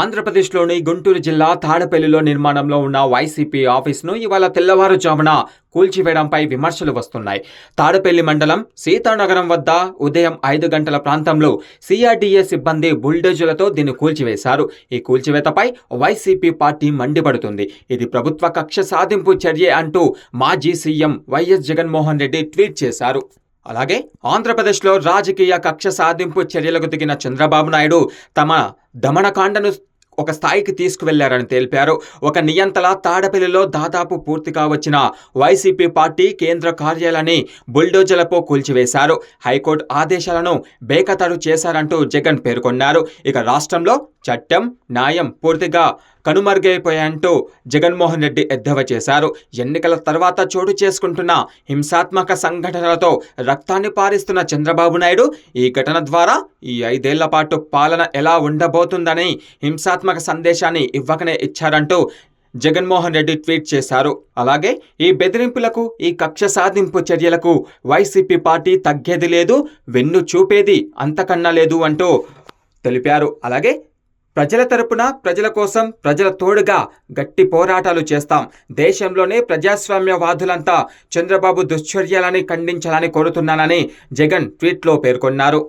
ఆంధ్రప్రదేశ్లోని గుంటూరు జిల్లా తాడపల్లిలో నిర్మాణంలో ఉన్న వైసీపీ ఆఫీసును ఇవాళ తెల్లవారుజామున కూల్చివేయడంపై విమర్శలు వస్తున్నాయి. తాడపల్లి మండలం సీతానగరం వద్ద ఉదయం ఐదు గంటల ప్రాంతంలో సిఆర్డీఏ సిబ్బంది బుల్డోజులతో దీన్ని కూల్చివేశారు. ఈ కూల్చివేతపై వైసీపీ పార్టీ మండిపడుతుంది. ఇది ప్రభుత్వ కక్ష సాధింపు చర్య అంటూ మాజీ CM Y S Jaganmohan Reddy tweet చేశారు. అలాగే ఆంధ్రప్రదేశ్లో రాజకీయ కక్ష సాధింపు చర్యలకు దిగిన చంద్రబాబు నాయుడు తమ దమనకాండను ఒక స్థాయికి తీసుకువెళ్ళారని తెలిపారు. ఒక నియంతల తాడపల్లిలో దాదాపు పూర్తిగా వచ్చిన వైసీపీ పార్టీ కేంద్ర కార్యాలయాన్ని బుల్డోజర్లతో కూల్చివేశారు. హైకోర్టు ఆదేశాలను బేఖతారు చేశారంటూ జగన్ పేర్కొన్నారు. ఇక రాష్ట్రంలో చట్టం న్యాయం పూర్తిగా కనుమరుగైపోయాయంటూ జగన్మోహన్ రెడ్డి ఎద్దవ చేశారు. ఎన్నికల తర్వాత చోటు చేసుకుంటున్న హింసాత్మక సంఘటనలతో రక్తాన్ని పారిస్తున్న చంద్రబాబు నాయుడు ఈ ఘటన ద్వారా ఈ ఐదేళ్ళ పాటు పాలన ఎలా ఉండబోతుందని హింసాత్మక సందేశాన్ని ఇవ్వకనే ఇచ్చారంటూ జగన్మోహన్ రెడ్డి ట్వీట్ చేశారు. అలాగే ఈ బెదిరింపులకు ఈ కక్ష సాధింపు చర్యలకు వైసీపీ పార్టీ తగ్గేది లేదు వెన్ను చూపేది అంతకన్నా లేదు అంటూ తెలిపారు. అలాగే ప్రజల తరపున ప్రజల కోసం ప్రజల తోడుగా గట్టి పోరాటాలు చేస్తాం. దేశంలోనే ప్రజాస్వామ్యవాదులంతా చంద్రబాబు దుశ్చర్యలని ఖండించాలని కోరుతున్నానని జగన్ ట్వీట్లో పేర్కొన్నారు.